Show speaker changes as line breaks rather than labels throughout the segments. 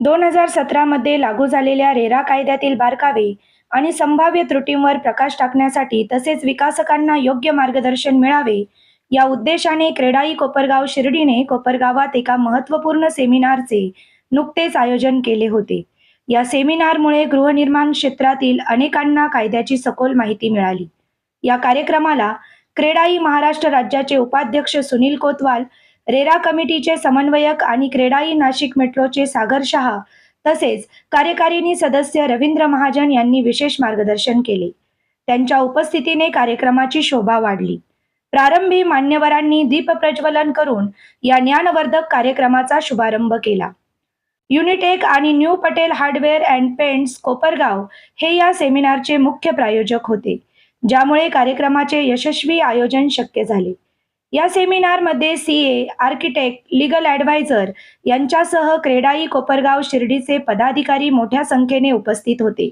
दोन हजार सतरामध्ये लागू झालेल्या रेरा कायद्यातील बारकावे आणि संभाव्य त्रुटींवर प्रकाश टाकण्यासाठी तसेच विकासकांना योग्य मार्गदर्शन मिळावे या उद्देशाने क्रेडाई कोपरगाव शिर्डीने कोपरगावात एका महत्त्वपूर्ण सेमिनारचे नुकतेच आयोजन केले होते. या सेमिनारमुळे गृहनिर्माण क्षेत्रातील अनेकांना कायद्याची सखोल माहिती मिळाली. या कार्यक्रमाला क्रेडाई महाराष्ट्र राज्याचे उपाध्यक्ष सुनील कोतवाल रेरा कमिटीचे समन्वयक आणि क्रेडाई नाशिक मेट्रोचे सागर शहा तसेच कार्यकारिणी सदस्य रवींद्र महाजन यांनी विशेष मार्गदर्शन केले. त्यांच्या उपस्थितीने कार्यक्रमाची शोभा वाढली. प्रारंभी मान्यवरांनी दीप प्रज्वलन करून या ज्ञानवर्धक कार्यक्रमाचा शुभारंभ केला. युनिटेक आणि new Patel hardware and paints Kopargaon हे या सेमिनारचे मुख्य प्रायोजक होते ज्यामुळे कार्यक्रमाचे यशस्वी आयोजन शक्य झाले. या सेमिनारमध्ये C A architect legal adviser यांच्यासह क्रेडाई कोपरगाव शिर्डीचे पदाधिकारी मोठ्या संख्येने उपस्थित होते.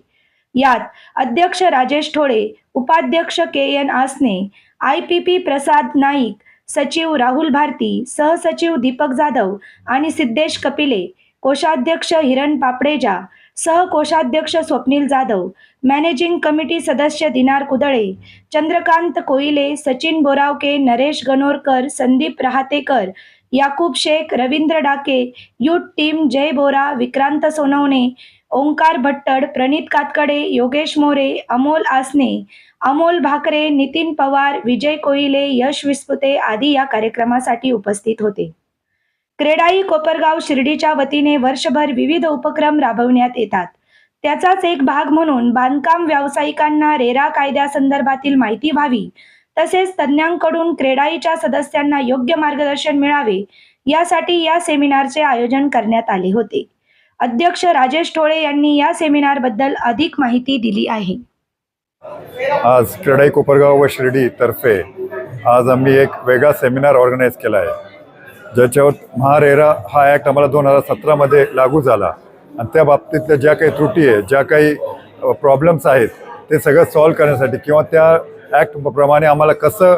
यात अध्यक्ष राजेश ठोळे उपाध्यक्ष K N Asane I P P Prasad Naik सचिव राहुल भारती सहसचिव दीपक जाधव आणि सिद्धेश कपिले कोषाध्यक्ष हिरण पापडेजा सहकोषाध्यक्ष स्वप्नील जाधव मॅनेजिंग कमिटी सदस्य दिनार कुदळे चंद्रकांत कोइले सचिन बोरावके नरेश गणोरकर संदीप रहातेकर याकूब शेख रवींद्र डाके युट टीम जय बोरा विक्रांत सोनवणे ओंकार भट्टड प्रणित कातकडे योगेश मोरे अमोल आसने अमोल भाकरे नितीन पवार विजय कोइले यश विस्पुते आदी या कार्यक्रमासाठी उपस्थित होते. क्रेडाई कोपरगाव शिर्डीच्या वतीने वर्षभर विविध उपक्रम राबवण्यात येतात. त्याचाच एक भाग म्हणून बांधकाम व्यावसायिकांना रेरा कायद्यासंदर्भातील माहिती व्हावी. तसेच तज्ज्ञांकडून क्रेडाईच्या सदस्यांना योग्य मार्गदर्शन मिळावे यासाठी या सेमिनारचे आयोजन करण्यात आले होते. अध्यक्ष राजेश ठोळे यांनी या सेमिनारबद्दल अधिक माहिती दिली आहे.
आज क्रेडाई कोपरगाव व शिर्डी तर्फे आज आम्ही एक वेगळा सेमिनार ऑर्गनाईज केला आहे. ज्याच्यावर महारेरा हा ॲक्ट आम्हाला दोन हजार सतरामध्ये लागू झाला. आणि त्या बाबतीतल्या ज्या काही त्रुटी आहे ज्या काही प्रॉब्लेम्स आहेत ते सगळं सॉल्व करण्यासाठी किंवा त्या ॲक्टप्रमाणे आम्हाला कसं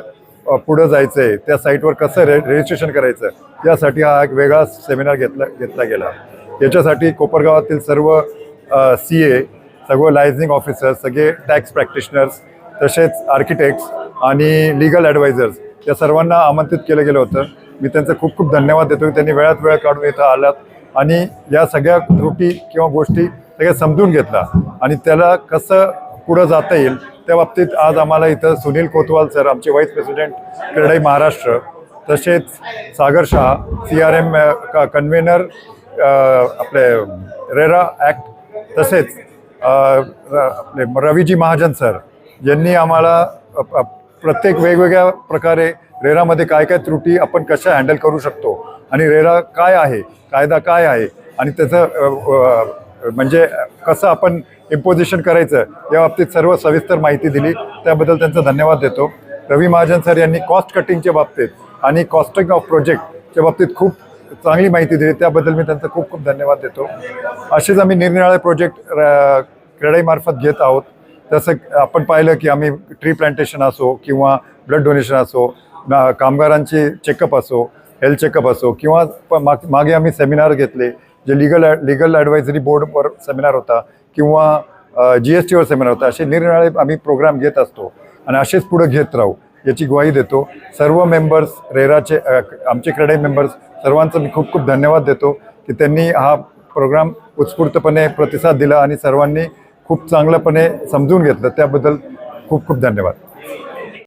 पुढं जायचं आहे त्या साईटवर कसं रे रजिस्ट्रेशन करायचं यासाठी हा एक वेगळा सेमिनार घेतला घेतला गेला. याच्यासाठी कोपरगावातील सर्व सी ए सर्व लायझनिंग ऑफिसर्स सगळे टॅक्स प्रॅक्टिशनर्स तसेच आर्किटेक्ट्स आणि लिगल ॲडवायझर्स या सर्वांना आमंत्रित केलं गेलं होतं. मी त्यांचं खूप खूप धन्यवाद देतो की त्यांनी वेळात वेळ काढून इथं आलात आणि या सगळ्या त्रुटी किंवा गोष्टी सगळ्या समजून घेतला आणि त्याला कसं पुढं जाता येईल त्या बाबतीत आज आम्हाला इथं सुनील कोतवाल सर आमचे व्हाईस प्रेसिडेंट क्रीडाई महाराष्ट्र तसेच Sagar Shah C R M convener आपले रेरा ॲक्ट तसेच र- आपले रवीजी महाजन सर यांनी आम्हाला प्रत्येक वेगवेगळ्या प्रकारे रेरामध्ये काय काय त्रुटी आपण कशा हँडल करू शकतो? आणि रेरा काय आहे? कायदा काय आहे? आणि त्याचं म्हणजे कसं आपण इम्पोजिशन करायचं? या बाबतीत सर्व सविस्तर माहिती दिली. त्याबद्दल त्यांचा धन्यवाद देतो. रवी महाजन सर यांनी कॉस्ट कटिंगच्या बाबतीत आणि कॉस्टिंग ऑफ प्रोजेक्टच्या बाबतीत खूप चांगली माहिती दिली. त्याबद्दल मी त्यांचा खूप खूप धन्यवाद देतो. असेच आम्ही निरनिराळे प्रोजेक्ट क्रेडाईमार्फत घेत आहोत. तसं आपण पाहिलं की आम्ही ट्री प्लांटेशन असो किंवा ब्लड डोनेशन असो ना कामगारांचे चेकअप असो हेल्थ चेकअप असो किंवा प- माग मागे आम्ही सेमिनार घेतले जे लिगल लिगल ॲडवायझरी बोर्डवर सेमिनार होता किंवा जी एस टीवर सेमिनार होता असे निरनिराळे आम्ही प्रोग्राम घेत असतो. आणि असेच पुढे घेत राहू याची ग्वाही देतो. सर्व मेंबर्स रेराचे आमचे क्रीडा मेंबर्स सर्वांचं मी खूप खूप धन्यवाद देतो की त्यांनी हा प्रोग्राम उत्स्फूर्तपणे प्रतिसाद दिला आणि सर्वांनी खूप चांगलंपणे समजून घेतलं. त्याबद्दल खूप खूप धन्यवाद.